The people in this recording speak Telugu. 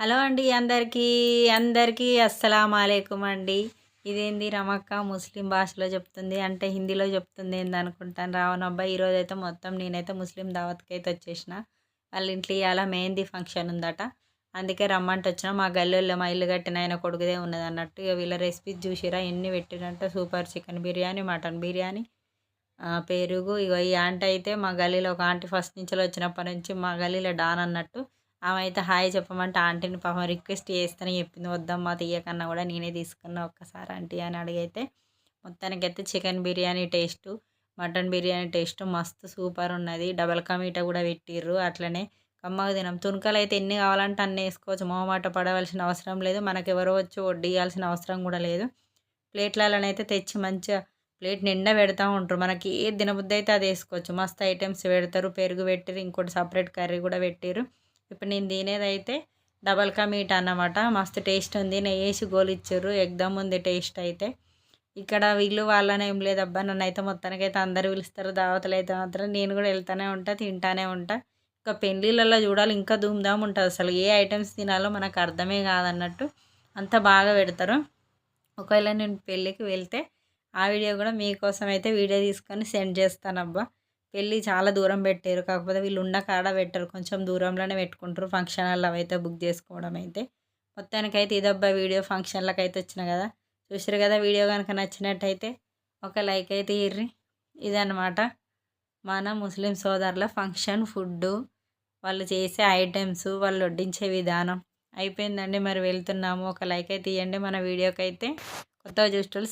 హలో అండి అందరికీ అందరికీ అస్సలం అలైకుం అండి. ఇదేంది రమక్క ముస్లిం భాషలో చెప్తుంది అంటే హిందీలో చెప్తుంది ఏంది అనుకుంటాను. రావణ అబ్బాయి ఈరోజు అయితే మొత్తం నేనైతే ముస్లిం దావత్కి అయితే వచ్చేసిన. వాళ్ళ ఇంట్లో ఇవాళ మెహందీ ఫంక్షన్ ఉందట. అందుకే రమ్మంటే వచ్చిన మా గల్లీలో మా ఇల్లు కట్టిన ఆయన కొడుకుదే ఉన్నది అన్నట్టు. ఇక వీళ్ళ రెసిపీస్ చూసిరా ఎన్ని పెట్టినంటే super chicken biryani mutton biryani. పెరుగు. ఇగో ఈ ఆంటీ అయితే మా గల్లీలో ఒక ఆంటీ ఫస్ట్ నుంచి వచ్చినప్పటి నుంచి మా గల్లీలో డాన్ అన్నట్టు. ఆమె అయితే హాయ్ చెప్పమంటే ఆంటీని పాపం రిక్వెస్ట్ చేస్తేనే చెప్పింది వద్దమ్మా తీయకన్నా కూడా నేనే తీసుకున్నా ఒక్కసారి ఆంటీ అని అడిగైతే మొత్తానికైతే chicken biryani taste mutton biryani taste మస్తు సూపర్ ఉన్నది. డబల్ కమీటా కూడా పెట్టిర్రు అట్లనే కమ్మగా తినం. తునకలు అయితే ఎన్ని కావాలంటే అన్నీ వేసుకోవచ్చు. మొహమాట పడవలసిన అవసరం లేదు. మనకు వచ్చి వడ్డీయాల్సిన అవసరం కూడా లేదు. ప్లేట్లలోనైతే తెచ్చి మంచిగా ప్లేట్ నిండా పెడతా ఉంటారు మనకి ఏ దినబుద్ధి అయితే అది వేసుకోవచ్చు. మస్తు ఐటమ్స్ పెడతారు. పెరుగు పెట్టిరు ఇంకోటి సపరేట్ కర్రీ కూడా పెట్టిరు ఇప్పుడు నేను తినేదైతే డబల్ కా మీట్ అన్నమాట. మస్తు టేస్ట్ ఉంది. నెయ్యి వేసి గోలిచ్చారు ఎగ్దమ్ ఉంది టేస్ట్ అయితే. ఇక్కడ వీళ్ళు వాళ్ళని ఏం లేదబ్బా నన్ను అయితే మొత్తానికి అయితే అందరు పిలుస్తారు. దావతలు అయితే మాత్రం నేను కూడా వెళ్తానే ఉంటా తింటానే ఉంటా. ఇంకా పెళ్ళిళ్ళల్లో చూడాలి. ఇంకా ధూమ్ధామ్ ఉంటుంది అసలు. ఏ ఐటమ్స్ తినాలో మనకు అర్థమే కాదన్నట్టు అంత బాగా పెడతారు. ఒకవేళ నేను పెళ్ళికి వెళ్తే ఆ వీడియో కూడా మీకోసం అయితే వీడియో తీసుకొని సెండ్ చేస్తానబ్బా. పెళ్ళి చాలా దూరం పెట్టారు. కాకపోతే వీళ్ళు ఉన్న కాడ పెట్టరు. కొంచెం దూరంలోనే పెట్టుకుంటారు. ఫంక్షన్ హాల్లో అవైతే బుక్ చేసుకోవడం అయితే. మొత్తానికైతే ఇదబ్బా వీడియో. ఫంక్షన్లకు అయితే వచ్చిన కదా. చూసారు కదా వీడియో కనుక నచ్చినట్టయితే ఒక లైక్ అయితే ఇర్రి. ఇదన్నమాట. మన ముస్లిం సోదరుల ఫంక్షన్ ఫుడ్డు వాళ్ళు చేసే ఐటమ్స్ వాళ్ళు వడ్డించే విధానం. అయిపోయిందండి. మరి వెళ్తున్నాము. ఒక లైక్ అయితే ఇవ్వండి మన వీడియోకి అయితే కొత్తగా చూసేటోళ్ళు